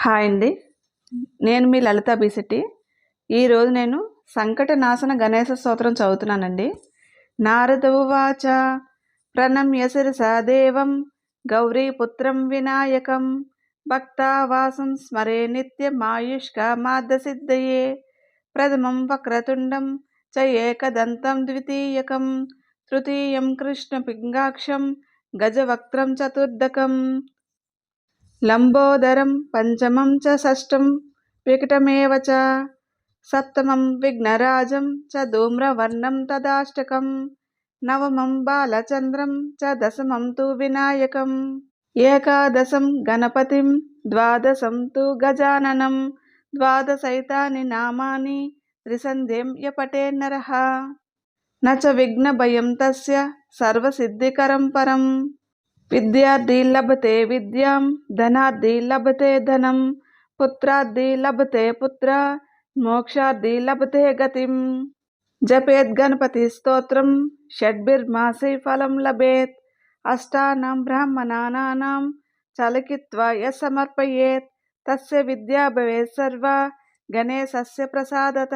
Hi అండి. నేను మీ లలిత బీసెట్టి ఈరోజు నేను సంకట నాశన గణేశ స్తోత్రం చదువుతున్నానండి. నారదవువాచ ప్రణమ్య శిరసా దేవం గౌరీపుత్రం వినాయకం భక్తావాసం స్మరే నిత్యమాయుష్క మాదసిద్ధయే ప్రథమం వక్రతుండం చ ఏకదంతం ద్వితీయకం తృతీయం కృష్ణపింగాక్షం గజవక్త్రం చతుర్దకం లంబోదరం పంచమం చ షష్టం వికటమేవ చ సప్తమం విఘ్నరాజం చ ధూమ్రవర్ణం తదాష్టకం నవమం బాలచంద్రం చ దశమం తు వినాయకం ఏకాదశం గణపతిం ద్వాదశం తు గజాననం ద్వాదశైతాని నామాని త్రిసంధ్యం యపటే నరః నచ విఘ్నభయం తస్య సర్వసిద్ధికరం పరం విద్యార్థి లభతే విద్యాం ధనార్థి లభతే ధనం పుత్రార్థి లభతే పుత్ర మోక్షార్థి లభతే గతిం. జపేద్ గణపతి స్తోత్రం షడ్భిర్మాసై ఫలం లభేత్. అష్టానం బ్రాహ్మణానాం చలకిత్వ యస్ సమర్పయేత్. తస్య విద్యా భవేత్ సర్వ గణేశస్య ప్రసాదత.